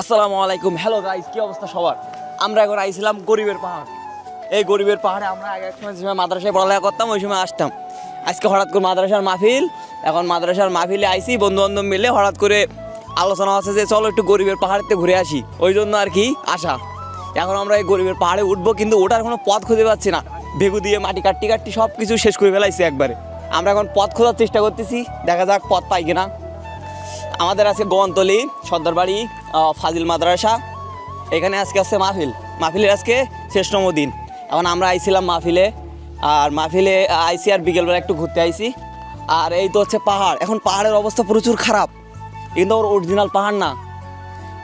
আসসালামু আলাইকুম। Hello guys কি অবস্থা সবার? আমরা এখন আইছিলাম গরিবের পাহাড়। এই গরিবের পাহাড়ে আমরা আগে এক সময় সময় মাদ্রাসায় পড়ালেখা করতাম, ওই সময় আসতাম। আজকে হঠাৎ করে মাদ্রাসার মাহফিল, এখন মাদ্রাসার মাহফিলে আইসি বন্ধু বান্ধব মিলে হঠাৎ করে আলোচনা আছে যে চলো একটু গরিবের পাহাড়তে ঘুরে আসি। ওই জন্য আর কি আসা। এখন আমরা এই গরিবের পাহাড়ে উঠবো, কিন্তু ওঠার কোনো পথ খুঁজে পাচ্ছি না। ভেগু দিয়ে মাটি কাটটি কাটটি সব কিছু শেষ করে ফেলাইছি একবারে। আমরা এখন পথ খোঁজার চেষ্টা করতেছি, দেখা যাক পথ পাই কিনা। আমাদের আজকে গোয়ান্তলি সর্দারবাড়ি ফাজিল মাদ্রাসা। এখানে আজকে আছে মাহফিল। মাহফিলের আজকে শ্রেষ্ঠম দিন এখন আমরা আইছিলাম মাহফিলে, আর মাহফিলে আইসি আর বিকেলবেলা একটু ঘুরতে আইছি। আর এই তো হচ্ছে পাহাড়। এখন পাহাড়ের অবস্থা প্রচুর খারাপ। কিন্তু ওর অরিজিনাল পাহাড় না।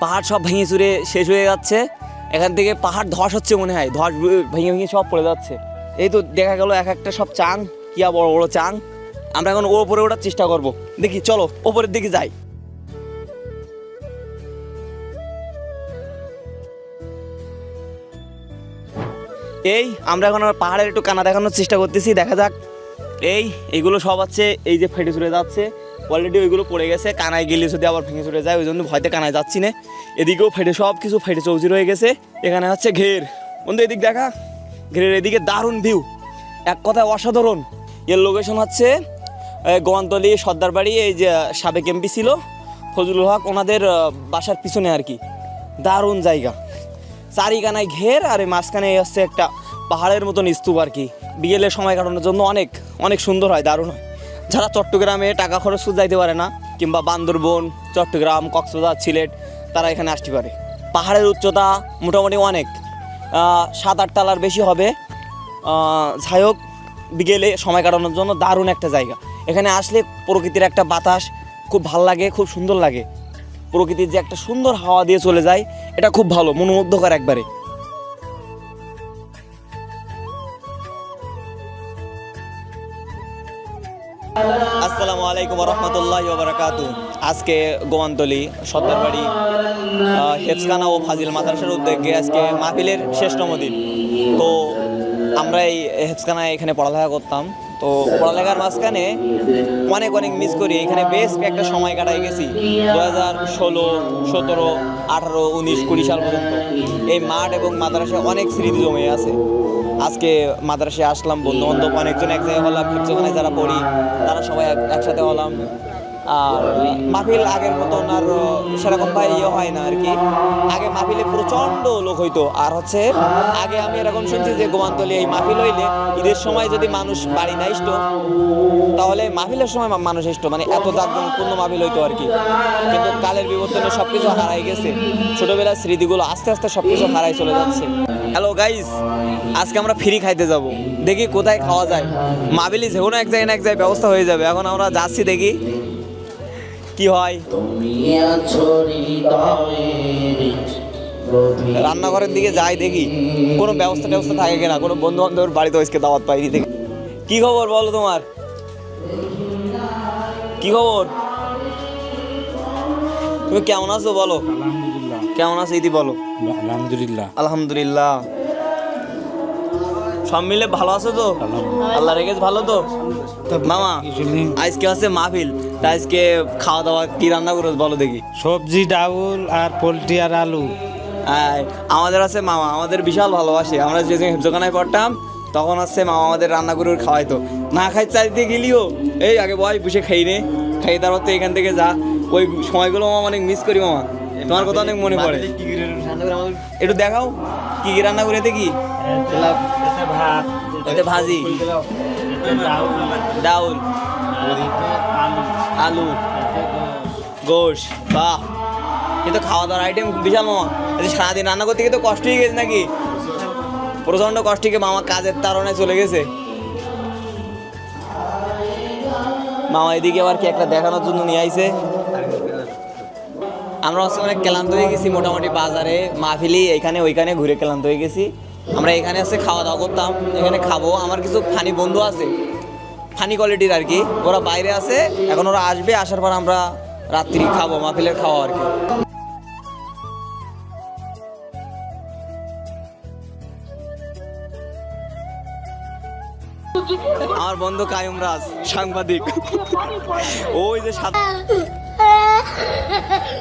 পাহাড় সব ভেঙে চুরে শেষ হয়ে যাচ্ছে। এখান থেকে পাহাড় ধস হচ্ছে মনে হয়। ধস ভেঙে ভেঙে সব পড়ে যাচ্ছে। এই তো দেখা গেল এক একটা সব চাং। কিয়া বড় বড় চাং। আমরা এখন ওপরে ওঠার চেষ্টা করব। দেখি, চলো, ওপরের দিকে যাই। এই, আমরা এখন পাহাড়ের একটু কানা দেখানোর চেষ্টা করতেছি, দেখা যাক। এই, এগুলো সব আছে, এই যে ফেটে চলে যাচ্ছে অলরেডি ওইগুলো পড়ে গেছে, কানায় গেলে যদি আবার ভেঙে চলে যায় ওই জন্য ভয়তে কানায় যাচ্ছি না। এদিকেও ফেটে, সব কিছু ফেটে চৌচির হয়ে গেছে, এখানে হচ্ছে ঘের। বন্ধু, এদিক দেখা, ঘেরের এদিকে দারুণ ভিউ এক কথায় অসাধারণ। এর লোকেশন হচ্ছে গোয়ান্তলি সর্দারবাড়ি, এই যে সাবেক এমপি ছিল, ফজলুল হক, ওনাদের বাসার পিছনে আর কি। দারুণ জায়গা। চারিখানায় ঘের আর এই মাঝখানে হচ্ছে একটা পাহাড়ের মতন স্তূপ আর কি। বিকেলে সময় কাটানোর জন্য অনেক অনেক সুন্দর হয়, দারুণ হয়। যারা চট্টগ্রামে টাকা খরচ করে যাইতে পারে না, কিংবা বান্দরবন, চট্টগ্রাম, কক্সবাজার, সিলেট, তারা এখানে আসতে পারে। পাহাড়ের উচ্চতা মোটামুটি অনেক। সাত আট তালার বেশি হবে। যাই হোক, বিকেলে সময় কাটানোর জন্য দারুণ একটা জায়গা। এখানে আসলে প্রকৃতির একটা বাতাস খুব ভালো লাগে, খুব সুন্দর লাগে। প্রকৃতির যে একটা সুন্দর হাওয়া দিয়ে চলে যায় এটা খুব ভালো মনোমুগ্ধকর একবারে। আসসালামু আলাইকুম রহমতুল্লাহ বারাকাতু আজকে গোয়ান্তলি সর্দারবাড়ি আহ, হেফসখানা ও ফাজিল মাদ্রাসার উদ্যোগে আজকে মাহফিলের শেষতম দিন। তো আমরা এই হেফসখানায় এখানে পড়ালেখা করতাম। তো পড়ালেখার মাঝখানে অনেক অনেক মিস করি। এখানে বেশ একটা সময় কাটাই গেছি। দু হাজার ষোলো, সতেরো, আঠারো, উনিশ, কুড়ি সাল পর্যন্ত। এই মাঠ এবং মাদ্রাসায় অনেক স্মৃতি জমে আছে। আজকে মাদ্রাসায় আসলাম বন্ধু বান্ধব অনেকজন এক জায়গায় হলাম যেখানে যারা পড়ি, তারা সবাই এক- একসাথে হলাম। আর মাহফিল আগের মতন আর সেরকম ভাই ইয়ে হয় না আর কি আগে মাহফিলে প্রচণ্ড লোক হইতো। আর হচ্ছে, আগে আমি এরকম শুনছি যে গোমান্তলি এই মাহফিল হইলে ঈদের সময় যদি মানুষ বাড়ি না আসতো, তাহলে মাহফিলের সময় মানুষ আসতো। মানে এত পূর্ণ মাহফিল হইতো আর কি কিন্তু কালের বিবর্তনে সব কিছু হারাই গেছে। ছোটবেলার স্মৃতিগুলো আস্তে আস্তে সব কিছু হারাই চলে যাচ্ছে। হ্যালো গাইস আজকে আমরা ফ্রি খাইতে যাব। দেখি কোথায় খাওয়া যায়। মাহফিলি যে কোনো এক জায়গায় না এক জায়গায় ব্যবস্থা হয়ে যাবে। এখন আমরা যাচ্ছি দেখি। কি হয়? রান্নাঘরের দিকে যাই দেখি। কোনো ব্যবস্থা ট্যবস্থা থাকে কিনা? কোনো বন্ধু বান্ধবের বাড়িতে আজকে দাওয়াত পাইনি দেখি। কি খবর বলো তোমার? কি খবর? তুমি কেমন আছো বলো? কেমন আছো ইতি বলো? আলহামদুলিল্লাহ। আলহামদুলিল্লাহ। সব মিলে ভালো আছো তো? আল্লাহ রেখেছে ভালো তো? মামা আজকে হচ্ছে মাহফিল তা আজকে খাওয়া দাওয়া কি রান্না করো বলো দেখি। সবজি ডাউল আর পোলট্রি আর আলু। আয়, আমাদের আছে মামা আমাদের বিশাল ভালোবাসে। আমরা যে হেফজোখানায় পড়তাম তখন হচ্ছে মামা আমাদের রান্না করে খাওয়াইতো। না খাই চাইতে গেলিও এই আগে বয় বসে খাই নে। খাই তারপর তো এখান থেকে যা। ওই সময়গুলো মামা অনেক মিস করি মামা। তোমার কথা অনেক মনে পড়ে। একটু দেখাও কি কি রান্না করে দেখি? ভাত ভাজি। ডাউল আলু। গোশ। বাহ। কিন্তু খাওয়া দাওয়ার আইটেম বিশাল মামা। সারাদিন রান্না করতে গিয়ে তো কষ্ট হয়ে গেছে নাকি? প্রচণ্ড কষ্ট গিয়ে মামা কাজের তারণে চলে গেছে? মামা এদিকে আবার কি একটা দেখানোর জন্য নিয়ে আইছে? আমরা অনেক ক্লান্ত হয়ে গেছি মোটামুটি বাজারে মাহফিলি এখানে ওইখানে ঘুরে ক্লান্ত হয়ে গেছি। আমরা এখানে হচ্ছে খাওয়া দাওয়া করতাম এখানে খাব। আমার কিছু ফানি বন্ধু আছে ফানি কোয়ালিটির আর কি। ওরা বাইরে আছে এখন ওরা আসবে আসার পর আমরা রাত্রি খাব মাহফিলের খাওয়া আর কি। আমার বন্ধু কায়ুম রাজ সাংবাদিক। ওই যে সাত